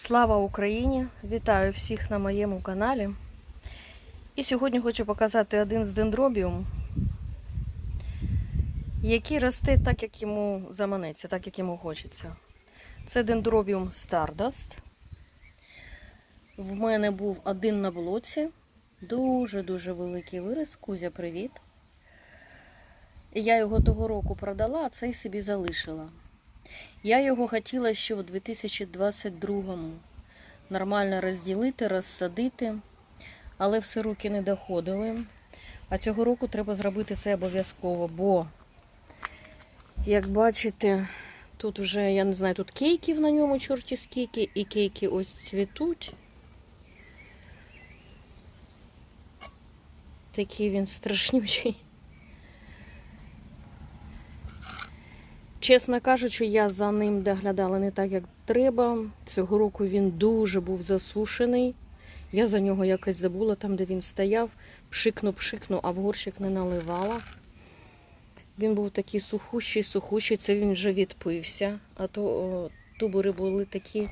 Слава Україні! Вітаю всіх на моєму каналі. І сьогодні хочу показати один з дендробіум, який росте так, як йому заманеться, так, як йому хочеться. Це дендробіум Stardust. В мене був один на блоці. Дуже-дуже великий виріс. Кузя, привіт. Я його того року продала, а цей собі залишила. Я його хотіла ще в 2022-му нормально розділити, розсадити, але все руки не доходили. А цього року треба зробити це обов'язково, бо, як бачите, тут вже, я не знаю, тут кейків на ньому, чорті скільки, і кейки ось цвітуть. Такий він страшнючий. Чесно кажучи, я за ним доглядала не так, як треба. Цього року він дуже був засушений. Я за нього якось забула там, де він стояв. Пшикну, пшикну, а в горщик не наливала. Він був такий сухущий, сухущий, це він вже відпився. А то о, тубури були такі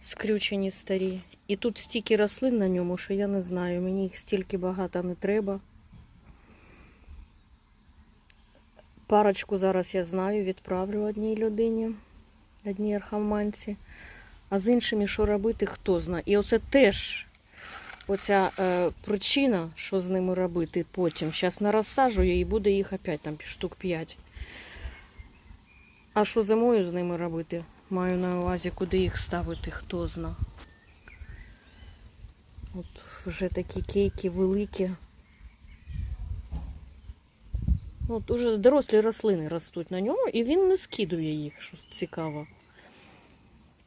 скрючені старі. І тут стільки рослин на ньому, що я не знаю, мені їх стільки багато не треба. Парочку зараз я знаю, відправлю одній людині, одній архаманці. А з іншими, що робити, хто знає. І оце теж оця е, причина, що з ними робити потім. Зараз нарозсаджую і буде їх опять там штук 5. А що зимою з ними робити? Маю на увазі, куди їх ставити, хто зна. От вже такі кейки великі. От уже дорослі рослини ростуть на ньому, і він не скидує їх, що цікаво.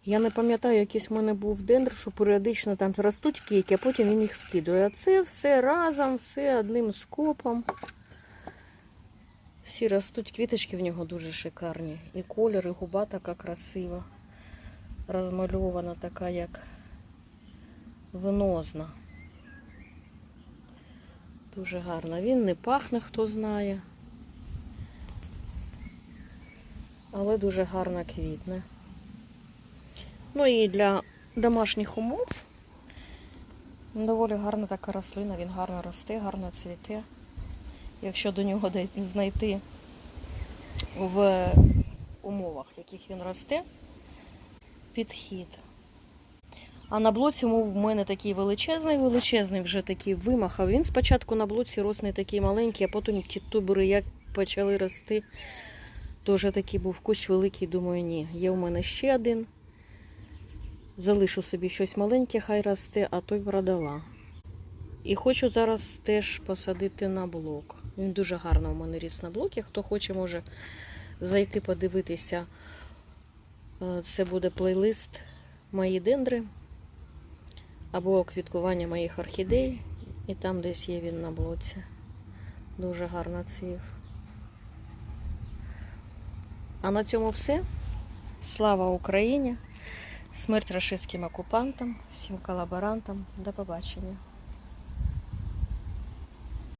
Я не пам'ятаю, якийсь в мене був дендр, що періодично там ростуть кейки, а потім він їх скидує. А це все разом, все одним скопом. Всі ростуть, квіточки в нього дуже шикарні. І колір, і губа така красива. Розмальована така, як винозна. Дуже гарно. Він не пахне, хто знає. Але дуже гарно квітне. Ну і для домашніх умов доволі гарна така рослина, він гарно росте, гарно цвіте. Якщо до нього знайти в умовах, в яких він росте, підхід. А на блоці в мене такий величезний, величезний вже такий вимахав. Він спочатку на блоці рос не такий маленький, а потім ті тубери як почали рости. Тоже такий був кущ великий, думаю, ні. Є у мене ще один. Залишу собі щось маленьке, хай росте, а той продала. І хочу зараз теж посадити на блок. Він дуже гарно у мене ріс на блокі. Хто хоче, може зайти подивитися. Е, Це буде плейлист Мої дендри або квіткування моїх орхідей. І там десь є він на блоці. Дуже гарно цвів. А на цьому все. Слава Україні! Смерть рашистським окупантам, всім колаборантам. До побачення.